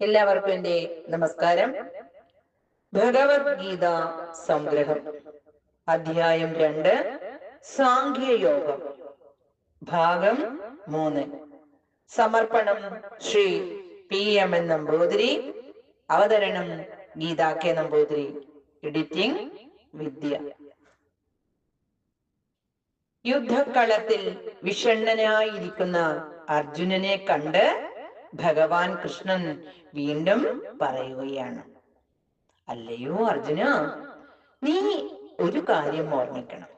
എല്ലാവർക്കും എന്റെ നമസ്കാരം. ഭഗവത്ഗീത സംഗ്രഹം അധ്യായം രണ്ട് സാഖ്യയോഗം ഭാഗം മൂന്ന്. സമർപ്പണം Shri P M N Namboothiri അവതരണം ഗീതാ കെ നമ്പൂതിരി എഡിറ്റിംഗ് വിദ്യ. യുദ്ധക്കളത്തിൽ വിഷണ്ണനായിരിക്കുന്ന അർജുനനെ കണ്ട് ഭഗവാൻ കൃഷ്ണൻ വീണ്ടും പറയുകയാണ്. അല്ലയോ അർജുന നീ ഒരു കാര്യം ഓർമ്മിക്കണം.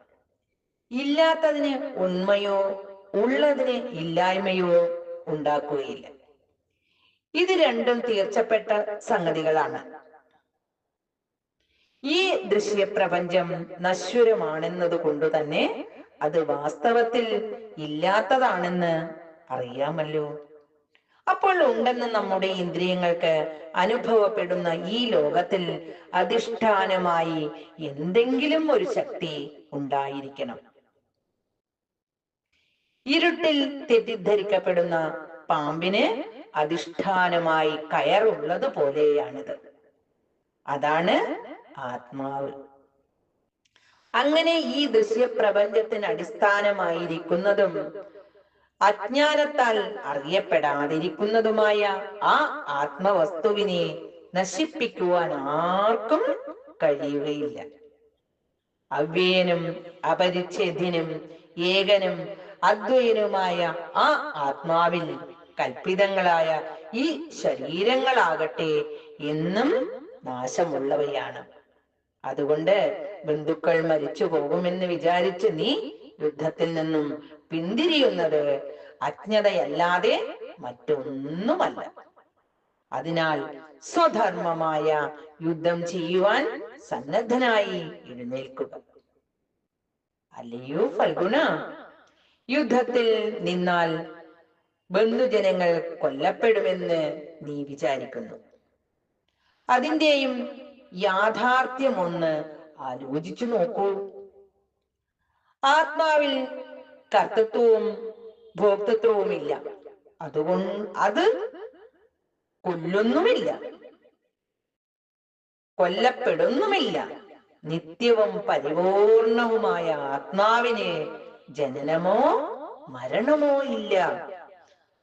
ഇല്ലാത്തതിന് ഉണ്മയോ ഉള്ളതിന് ഇല്ലായ്മയോ ഉണ്ടാക്കുകയില്ല. ഇത് രണ്ടും തീർച്ചപ്പെട്ട സംഗതികളാണ്. ഈ ദൃശ്യപ്രപഞ്ചം നശ്വരമാണെന്നത് കൊണ്ട് തന്നെ അത് വാസ്തവത്തിൽ ഇല്ലാത്തതാണെന്ന് അറിയാമല്ലോ. അപ്പോൾ ഉണ്ടെന്ന് നമ്മുടെ ഇന്ദ്രിയങ്ങൾക്ക് അനുഭവപ്പെടുന്ന ഈ ലോകത്തിൽ അധിഷ്ഠാനമായി എന്തെങ്കിലും ഒരു ശക്തി ഉണ്ടായിരിക്കണം. ഇരുട്ടിൽ തെറ്റിദ്ധരിക്കപ്പെടുന്ന പാമ്പിന് അധിഷ്ഠാനമായി കയറുള്ളത് പോലെയാണിത്. അതാണ് ആത്മാവ്. അങ്ങനെ ഈ ദൃശ്യപ്രപഞ്ചത്തിന് അടിസ്ഥാനമായിരിക്കുന്നതും അജ്ഞാനത്താൽ അറിയപ്പെടാതിരിക്കുന്നതുമായ ആ ആത്മവസ്തുവിനെ നശിപ്പിക്കുവാൻ ആർക്കും കഴിയുകയില്ല. അവ്യയനും അപരിച്ഛേദ്യനും ഏകനും അദ്വൈനുമായ ആ ആത്മാവിൽ കൽപ്പിതങ്ങളായ ഈ ശരീരങ്ങളാകട്ടെ എന്നും നാശമുള്ളവയാണ്. അതുകൊണ്ട് ബന്ധുക്കൾ മരിച്ചു പോകുമെന്ന് വിചാരിച്ച് നീ യുദ്ധത്തിൽ നിന്നും പിന്തിരിയുന്നത് അജ്ഞതയല്ലാതെ മറ്റൊന്നുമല്ല. അതിനാൽ സ്വധർമ്മമായ യുദ്ധം ചെയ്യുവാൻ സന്നദ്ധനായി എഴുന്നേൽക്കുക. അല്ലയോ ഫൽഗുണ? യുദ്ധത്തിൽ നിന്നാൽ ബന്ധുജനങ്ങൾ കൊല്ലപ്പെടുമെന്ന് നീ വിചാരിക്കുന്നു. അതിന്റെയും യാഥാർത്ഥ്യമൊന്ന് ആലോചിച്ചു നോക്കൂ. ആത്മാവിൽ കർത്തൃത്വവും ഭോക്തൃത്വവുമില്ല. അതുകൊണ്ട് അത് കൊല്ലുന്നുമില്ല. കൊല്ലപ്പെടുന്നുമില്ല. നിത്യവും പരിപൂർണവുമായ ആത്മാവിന് ജനനമോ മരണമോ ഇല്ല.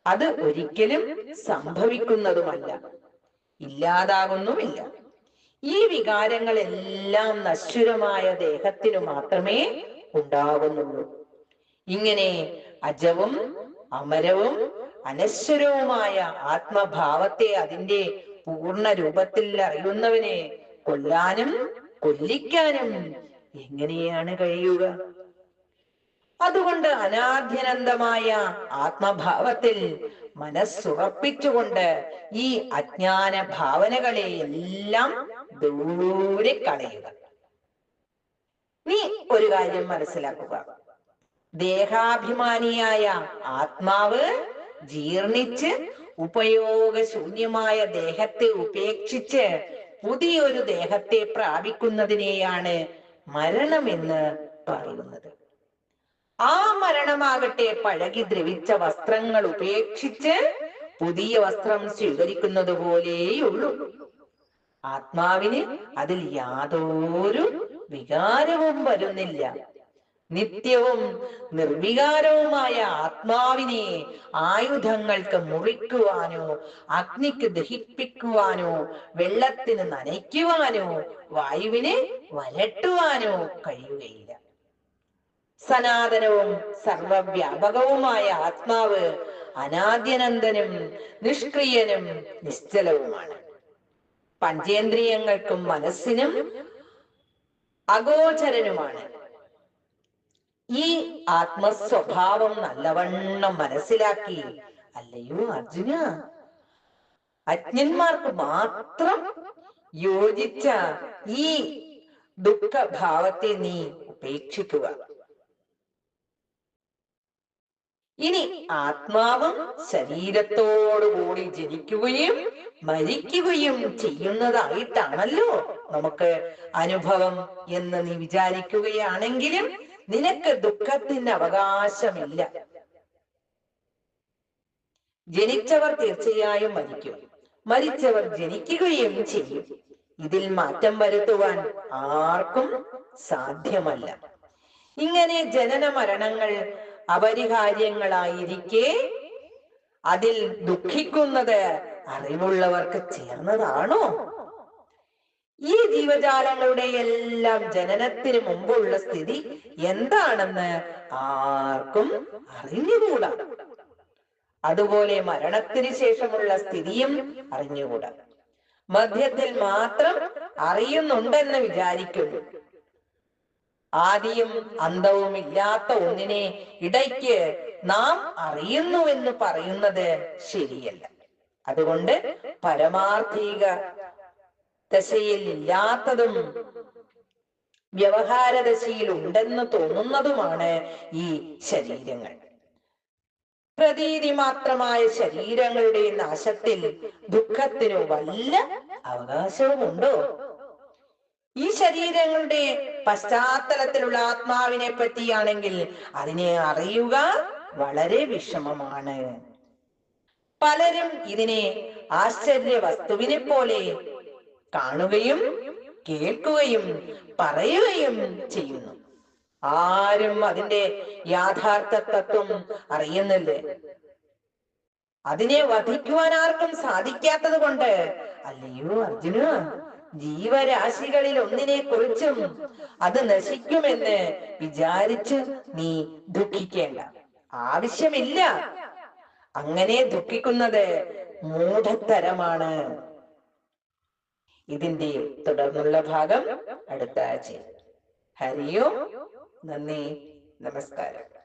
അത് ഒരിക്കലും സംഭവിക്കുന്നതുമല്ല. ഇല്ലാതാകുന്നുമില്ല. ഈ വികാരങ്ങളെല്ലാം നശ്വരമായ ദേഹത്തിനു മാത്രമേ ഉണ്ടാകുന്നുള്ളൂ. ഇങ്ങനെ അജവും അമരവും അനശ്വരവുമായ ആത്മഭാവത്തെ അതിന്റെ പൂർണ രൂപത്തിൽ അറിയുന്നവനെ കൊല്ലാനും കൊല്ലിക്കാനും എങ്ങനെയാണ് കഴിയുക? അതുകൊണ്ട് അനാദ്യനന്തമായ ആത്മഭാവത്തിൽ മനസ്സുറപ്പിച്ചുകൊണ്ട് ഈ അജ്ഞാന ഭാവനകളെ എല്ലാം ദൂരെ കളയുക. നീ ഒരു കാര്യം മനസ്സിലാക്കുക. ദേഹാഭിമാനിയായ ആത്മാവ് ജീർണിച്ച് ഉപയോഗശൂന്യമായ ദേഹത്തെ ഉപേക്ഷിച്ച് പുതിയൊരു ദേഹത്തെ പ്രാപിക്കുന്നതിനെയാണ് മരണമെന്ന് പറയുന്നത്. ആ മരണമാകട്ടെ പഴകി ദ്രവിച്ച വസ്ത്രങ്ങൾ ഉപേക്ഷിച്ച് പുതിയ വസ്ത്രം സ്വീകരിക്കുന്നത് പോലെയുള്ളൂ. ആത്മാവിന് അതിൽ യാതൊരു വികാരവും വരുന്നില്ല. നിത്യവും നിർവികാരവുമായ ആത്മാവിനെ ആയുധങ്ങൾക്ക് മുറിക്കുവാനോ അഗ്നിക്ക് ദഹിപ്പിക്കുവാനോ വെള്ളത്തിന് നനയ്ക്കുവാനോ വായുവിനെ വരട്ടുവാനോ കഴിയുകയില്ല. സനാതനവും സർവവ്യാപകവുമായ ആത്മാവ് അനാദ്യനന്ദനും നിഷ്ക്രിയനും നിശ്ചലവുമാണ്. പഞ്ചേന്ദ്രിയങ്ങൾക്കും മനസ്സിനും അഗോചരനുമാണ്. ഈ ആത്മസ്വഭാവം നല്ലവണ്ണം മനസ്സിലാക്കി അല്ലയോ അർജുന? അജ്ഞന്മാർക്ക് മാത്രം യോജിച്ച ഈ ദുഃഖഭാവത്തെ നീ ഉപേക്ഷിക്കുക. ഇനി ആത്മാവും ശരീരത്തോടുകൂടി ജനിക്കുകയും മരിക്കുകയും ചെയ്യുന്നതായിട്ടാണല്ലോ നമുക്ക് അനുഭവം എന്ന് നീ വിചാരിക്കുകയാണെങ്കിലും നിനക്ക് ദുഃഖത്തിന് അവകാശമില്ല. ജനിച്ചവർ തീർച്ചയായും മരിക്കും. മരിച്ചവർ ജനിക്കുകയും ചെയ്യും. ഇതിൽ മാറ്റം വരുത്തുവാൻ ആർക്കും സാധ്യമല്ല. ഇങ്ങനെ ജനന മരണങ്ങൾ അപരിഹാര്യങ്ങളായിരിക്കെ അതിൽ ദുഃഖിക്കുന്നത് അറിവുള്ളവർക്ക് ചേർന്നതാണോ? ഈ ജീവജാലങ്ങളുടെ എല്ലാം ജനനത്തിന് മുമ്പുള്ള സ്ഥിതി എന്താണെന്ന് ആർക്കും അറിഞ്ഞുകൂടാ. അതുപോലെ മരണത്തിന് ശേഷമുള്ള സ്ഥിതിയും അറിഞ്ഞുകൂടാ. മധ്യത്തിൽ മാത്രം അറിയുന്നുണ്ടെന്ന് വിചാരിക്കുന്നു. ആദിയും അന്തവും ഇല്ലാത്ത ഒന്നിനെ ഇടയ്ക്ക് നാം അറിയുന്നുവെന്ന് പറയുന്നത് ശരിയല്ല. അതുകൊണ്ട് പരമാർത്ഥിക ദശയിൽ ഇല്ലാത്തതും വ്യവഹാര ദശയിൽ ഉണ്ടെന്ന് തോന്നുന്നതുമാണ് ഈ ശരീരങ്ങൾ. പ്രതീതി മാത്രമായ ശരീരങ്ങളുടെ നാശത്തിൽ ദുഃഖത്തിനു വല്ല അവകാശവുമുണ്ടോ? ഈ ശരീരങ്ങളുടെ പശ്ചാത്തലത്തിലുള്ള ആത്മാവിനെ പറ്റിയാണെങ്കിൽ അതിനെ അറിയുക വളരെ വിഷമമാണ്. പലരും ഇതിനെ ആശ്ചര്യ വസ്തുവിനെ പോലെ കാണുകയും കേൾക്കുകയും പറയുകയും ചെയ്യുന്നു. ആരും അതിന്റെ യാഥാർത്ഥ തത്വം അറിയുന്നില്ലേ? അതിനെ വധിക്കുവാൻ ആർക്കും സാധിക്കാത്തത് കൊണ്ട് അല്ലയോ അർജുന? ജീവരാശികളിൽ ഒന്നിനെ കുറിച്ചും അത് നശിക്കുമെന്ന് വിചാരിച്ച് നീ ദുഃഖിക്കേണ്ട. ആവശ്യമില്ല. അങ്ങനെ ദുഃഖിക്കുന്നത് മൂഢത്തരമാണ്. ഇതിന്റെ തുടർന്നുള്ള ഭാഗം അടുത്ത ആഴ്ച ഹരിയോ നന്ദി നമസ്കാരം.